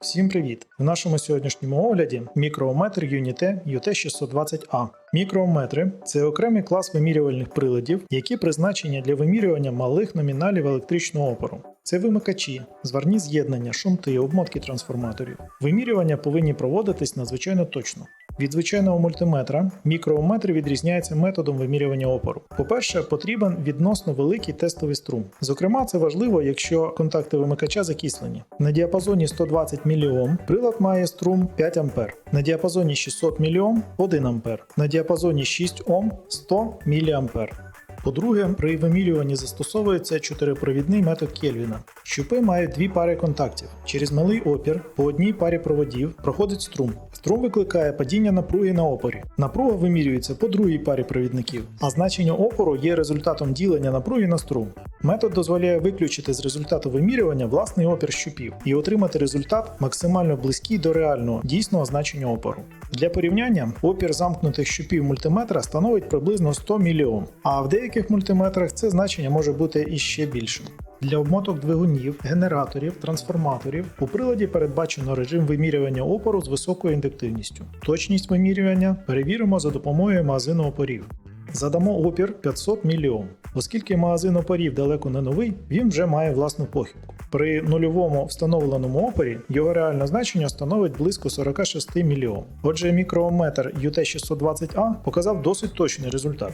Всім привіт! В нашому сьогоднішньому огляді мікроометр Unite UT620A. Мікроометри це окремий клас вимірювальних приладів, які призначені для вимірювання малих номіналів електричного опору. Це вимикачі, зварні з'єднання, шунти, обмотки трансформаторів. Вимірювання повинні проводитись надзвичайно точно. Від звичайного мультиметра мікроометр відрізняється методом вимірювання опору. По-перше, потрібен відносно великий тестовий струм. Зокрема, це важливо, якщо контакти вимикача закислені. На діапазоні 120 мільйом прилад має струм 5 А, на діапазоні 600 мільйом 1 А, на діапазоні 6 Ом 100 мА. По-друге, при вимірюванні застосовується чотирипровідний метод Кельвіна. Щупи мають дві пари контактів. Через малий опір по одній парі проводів проходить струм. Струм викликає падіння напруги на опорі. Напруга вимірюється по другій парі провідників, а значення опору є результатом ділення напруги на струм. Метод дозволяє виключити з результату вимірювання власний опір щупів і отримати результат максимально близький до реального дійсного значення опору. Для порівняння опір замкнутих щупів мультиметра становить приблизно 100 мільйом, а в деяких мультиметрах це значення може бути іще більшим. Для обмоток двигунів, генераторів, трансформаторів у приладі передбачено режим вимірювання опору з високою індуктивністю. Точність вимірювання перевіримо за допомогою магазину опорів. Задамо опір 500 мільйом. Оскільки магазин опорів далеко не новий, він вже має власну похибку. При нульовому встановленому опорі його реальне значення становить близько 46 мільйом. Отже, мікроометр UT620A показав досить точний результат.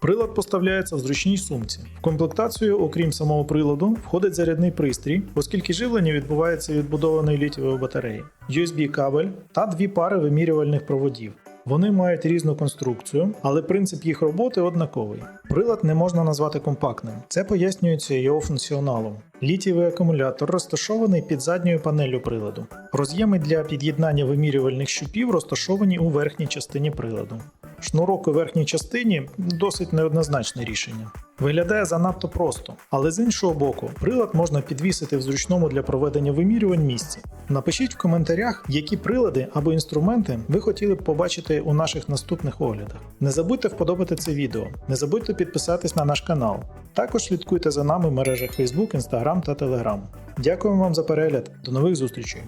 Прилад поставляється в зручній сумці. В комплектацію, окрім самого приладу, входить зарядний пристрій, оскільки живлення відбувається від будованої літієвої батареї, USB-кабель та дві пари вимірювальних проводів. Вони мають різну конструкцію, але принцип їх роботи однаковий. Прилад не можна назвати компактним. Це пояснюється його функціоналом. Літієвий акумулятор розташований під задньою панеллю приладу. Роз'єми для під'єднання вимірювальних щупів розташовані у верхній частині приладу. Шнурок у верхній частині досить неоднозначне рішення. Виглядає занадто просто, але з іншого боку, прилад можна підвісити в зручному для проведення вимірювань місці. Напишіть в коментарях, які прилади або інструменти ви хотіли б побачити у наших наступних оглядах. Не забудьте вподобати це відео, не забудьте підписатись на наш канал. Також слідкуйте за нами в мережах Facebook, Instagram та Telegram. Дякуємо вам за перегляд. До нових зустрічей!